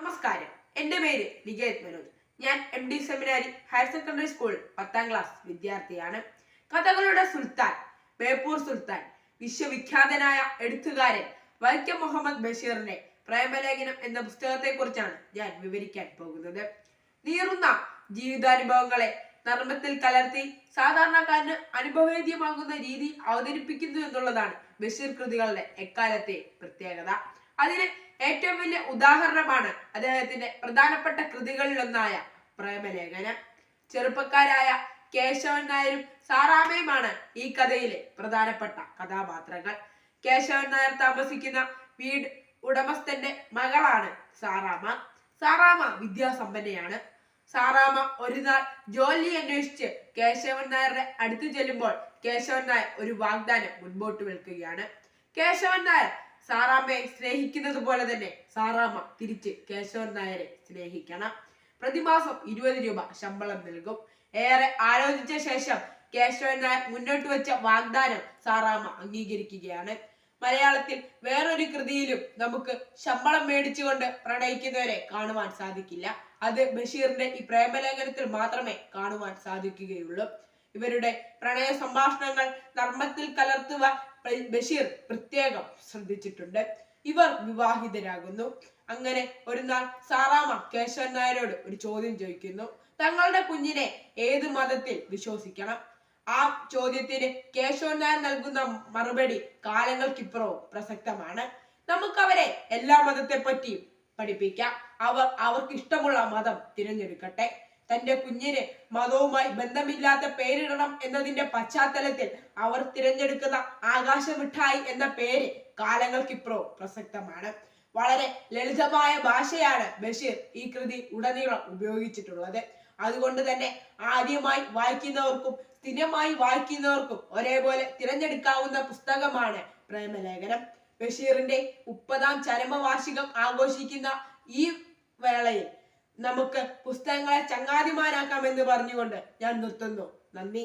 നമസ്കാരം. എന്റെ പേര് ലിഗേത് മനോജ് ഞാൻ M D seminary higher secondary school പത്താം ക്ലാസ് വിദ്യാർത്ഥിയാണ്. കഥകളുടെ സുൽത്താൻ ബേപ്പൂർ സുൽത്താൻ വിശ്വവിഖ്യാതനായ എഴുത്തുകാരൻ വൈക്കം മുഹമ്മദ് ബഷീറിന്റെ പ്രേമലേഖനം എന്ന പുസ്തകത്തെക്കുറിച്ചാണ് ഞാൻ വിവരിക്കാൻ പോകുന്നത്. നീറുന്ന ജീവിതാനുഭവങ്ങളെ നർമ്മത്തിൽ കലർത്തി സാധാരണക്കാരന് അനുഭവേദ്യമാകുന്ന രീതി അവതരിപ്പിക്കുന്നു എന്നുള്ളതാണ് ബഷീർ കൃതികളുടെ എക്കാലത്തെ പ്രത്യേകത. അതിന് ഏറ്റവും വലിയ ഉദാഹരണമാണ് അദ്ദേഹത്തിന്റെ പ്രധാനപ്പെട്ട കൃതികളിലൊന്നായ പ്രേമലേഖനം. ചെറുപ്പക്കാരായ കേശവൻ നായരും സാറാമയുമാണ് ഈ കഥയിലെ പ്രധാനപ്പെട്ട കഥാപാത്രങ്ങൾ. കേശവൻ നായർ താമസിക്കുന്ന വീട് ഉടമസ്ഥന്റെ മകളാണ് സാറാമ സാറാമ വിദ്യാസമ്പന്നയാണ്. സാറാമ ഒരു നാൾ ജോലി അന്വേഷിച്ച് കേശവൻ നായരുടെ അടുത്ത് ചെല്ലുമ്പോൾ കേശവൻ നായർ ഒരു വാഗ്ദാനം മുൻപോട്ട് വെക്കുകയാണ് കേശവൻ നായർ സാറാമ്മയെ സ്നേഹിക്കുന്നത് പോലെ തന്നെ സാറാമ്മ തിരിച്ച് കേശവൻ നായരെ സ്നേഹിക്കണം. പ്രതിമാസം ഇരുപത് രൂപ ശമ്പളം നൽകും. ഏറെ ആലോചിച്ച ശേഷം കേശവൻ നായർ മുന്നോട്ട് വെച്ച വാഗ്ദാനം സാറാമ്മ അംഗീകരിക്കുകയാണ്. മലയാളത്തിൽ വേറൊരു കൃതിയിലും നമുക്ക് ശമ്പളം മേടിച്ചുകൊണ്ട് പ്രണയിക്കുന്നവരെ കാണുവാൻ സാധിക്കില്ല. അത് ബഷീറിന്റെ ഈ പ്രേമലേഖനത്തിൽ മാത്രമേ കാണുവാൻ സാധിക്കുകയുള്ളൂ. ഇവരുടെ പ്രണയ സംഭാഷണങ്ങൾ നർമ്മത്തിൽ കലർത്തുക ബഷീർ പ്രത്യേകം ശ്രദ്ധിച്ചിട്ടുണ്ട്. ഇവർ വിവാഹിതരാകുന്നു. അങ്ങനെ ഒരു നാൾ സാറാമ കേശവൻ നായരോട് ഒരു ചോദ്യം ചോദിക്കുന്നു. തങ്ങളുടെ കുഞ്ഞിനെ ഏത് മതത്തിൽ വിശ്വസിക്കണം? ആ ചോദ്യത്തിന് കേശവൻ നായർ നൽകുന്ന മറുപടി കാലങ്ങൾക്കിപ്പുറവും പ്രസക്തമാണ്. നമുക്ക് അവരെ എല്ലാ മതത്തെ പറ്റിയും പഠിപ്പിക്കാം. അവർ അവർക്ക് ഇഷ്ടമുള്ള മതം തിരഞ്ഞെടുക്കട്ടെ. തന്റെ കുഞ്ഞിന് മതവുമായി ബന്ധമില്ലാത്ത പേരിടണം എന്നതിന്റെ പശ്ചാത്തലത്തിൽ അവർ തിരഞ്ഞെടുക്കുന്ന ആകാശ മിഠായി എന്ന പേര് കാലങ്ങൾക്കിപ്പുറവും പ്രസക്തമാണ്. വളരെ ലളിതമായ ഭാഷയാണ് ബഷീർ ഈ കൃതി ഉടനീളം ഉപയോഗിച്ചിട്ടുള്ളത്. അതുകൊണ്ട് തന്നെ ആദ്യമായി വായിക്കുന്നവർക്കും സ്ഥിരമായി വായിക്കുന്നവർക്കും ഒരേപോലെ തിരഞ്ഞെടുക്കാവുന്ന പുസ്തകമാണ് പ്രേമലേഖനം. ബഷീറിന്റെ മുപ്പതാം ചരമവാർഷികം ആഘോഷിക്കുന്ന ഈ വേളയിൽ നമുക്ക് പുസ്തകങ്ങളെ ചങ്ങാതിമാരാക്കാം എന്ന് പറഞ്ഞുകൊണ്ട് ഞാൻ നിർത്തുന്നു. നന്ദി.